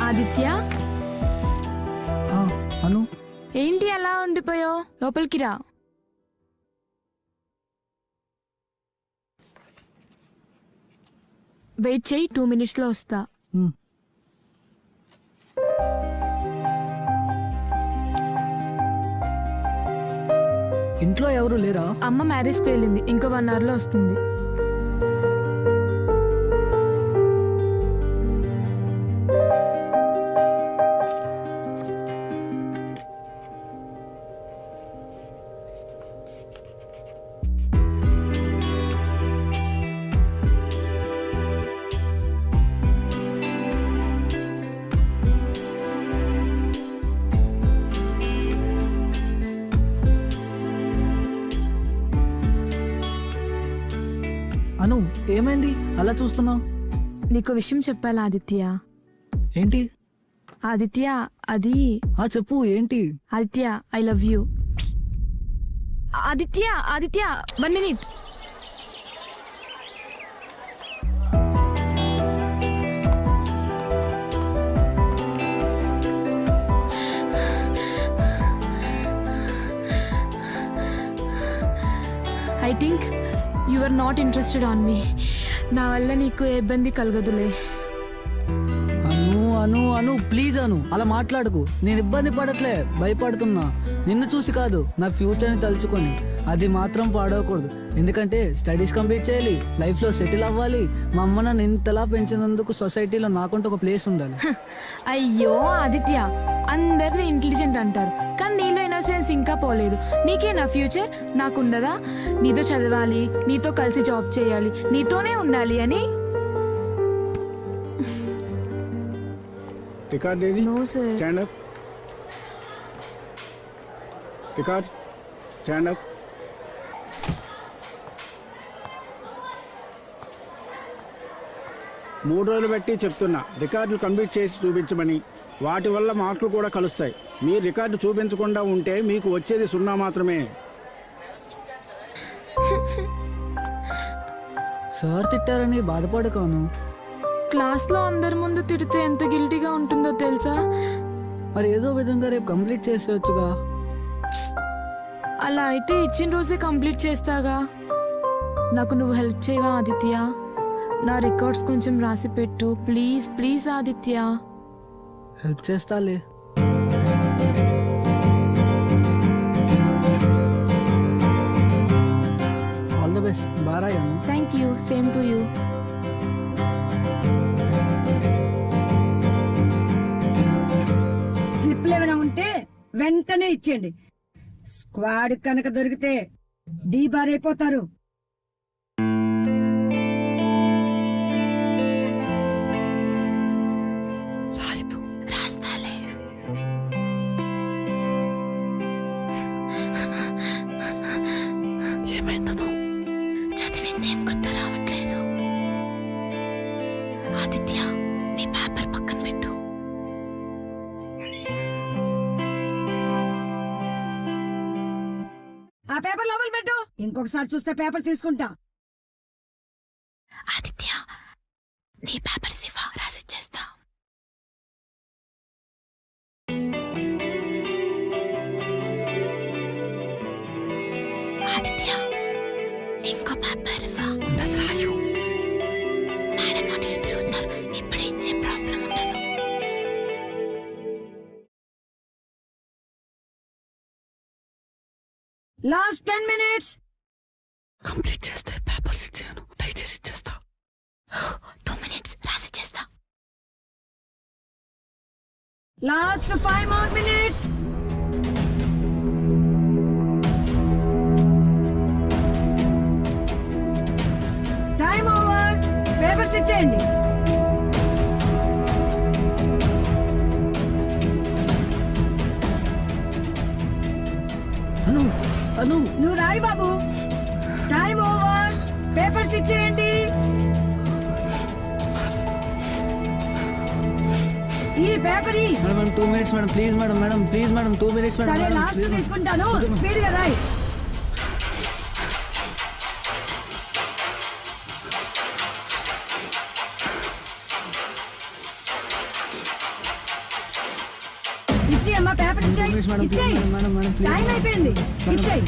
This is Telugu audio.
ఆదిత్య? ఆ, అను. ఏంటి అలా ఉండిపోయో? లోపలికి రా. వెయిట్ చేయి టూ మినిట్స్లో వస్తా. ఉమ్. ఇంట్లో ఎవరు లేరా? అమ్మ మ్యారేజ్కి వెళ్ళింది. ఇంకో వన్ అవర్లో వస్తుంది. అను ఏమైంది? అలా చూస్తున్నావు? నీకు విషయం చెప్పాలా ఆదిత్య? ఏంటి? ఆదిత్య అది ఆ చెప్పు ఏంటి? Aditya I love you. Aditya Aditya one minute. I think you are not interested on me నా వల్ల నీకు ఏ ఇబ్బంది కలగదులే. అను అను అను ప్లీజ్ అను. అలా మాట్లాడకు. నేను ఇబ్బంది పడట్లే భయపడుతున్నా. నిన్ను చూసి కాదు నా ఫ్యూచర్ని తలుచుకొని. అది మాత్రం పాడవకూడదు. ఎందుకంటే స్టడీస్ కంప్లీట్ చేయాలి లైఫ్లో సెటిల్ అవ్వాలి. మా అమ్మ నన్ను ఇంతలా పెంచినందుకు సొసైటీలో నాకుంటూ ఒక ప్లేస్ ఉండాలి. అయ్యో ఆదిత్య. అందరిని ఇంటెలిజెంట్ అంటారు. కానీ నీలో ఇన్నోసెన్స్ ఇంకా పోలేదు. నీకే నా ఫ్యూచర్? నాకుండదా? నీతో చదవాలి నీతో కలిసి జాబ్ చేయాలి నీతోనే ఉండాలి అని. రికార్డ్ ఏది no sir. Stand up. Record? Stand up. మూడు రోజులు బట్టి చెప్తున్నా. రికార్డులు కంప్లీట్ చేసి చూపించమని. వాటి వల్ల మార్కులు కూడా కలుస్తాయి. మీరు రికార్డు చూపించకుండా ఉంటే మీకు వచ్చేది సున్నా మాత్రమే. సార్ తిట్టారని బాధపడకాను. క్లాస్లో అందరి ముందు తిడితే ఎంత గిల్టీగా ఉంటుందో తెలుసా? మరి ఏదో విధంగా రేపు కంప్లీట్ చేసేయచ్చుగా. అలా అయితే ఇచ్చిన రోజే కంప్లీట్ చేస్తాగా. నాకు నువ్వు హెల్ప్ చేయవా ఆదిత్య? నా రికార్డ్స్ కొంచెం రాసి పెట్టు. Please please Aditya. హెల్ప్ చేస్తాలే. All the best బారాయను thank you same to you స్లిప్లు ఏమైనా ఉంటే వెంటనే ఇచ్చేయండి. స్క్వాడ్ కనుక దొరికితే డీబార్ అయిపోతారు. నీ పేపర్ పక్కన పెట్టు. ఆ పేపర్ లోపల పెట్టు. ఇంకొకసారి చూస్తే పేపర్ తీసుకుంటా. ఆదిత్య నీ పేపర్ ఇవ్వ రాసిచ్చేస్తా. ఆదిత్య ఇంకో paper last ten minutes complete చేస్తే పేపర్స్ ఇచ్చాను దయచేసి ఇచ్చేస్తా two minutes రాసిచ్చేస్తా last five more minutes time over papers ఇచ్చేయండి అను నువ్వు రాయి బాబు. టైం ఓవర్ పేపర్స్ ఇచ్చేయండి. ఈ paper madam two minutes madam please madam madam please madam two minutes madam సరే లాస్ట్. తీసుకుంటాను. స్పీడ్గా రాయి. ఇచ్చేయి అమ్మా పేపర్ ఇచ్చేయి. ఇచ్చేయి. టైం అయిపోయింది. ఇచ్చేయి.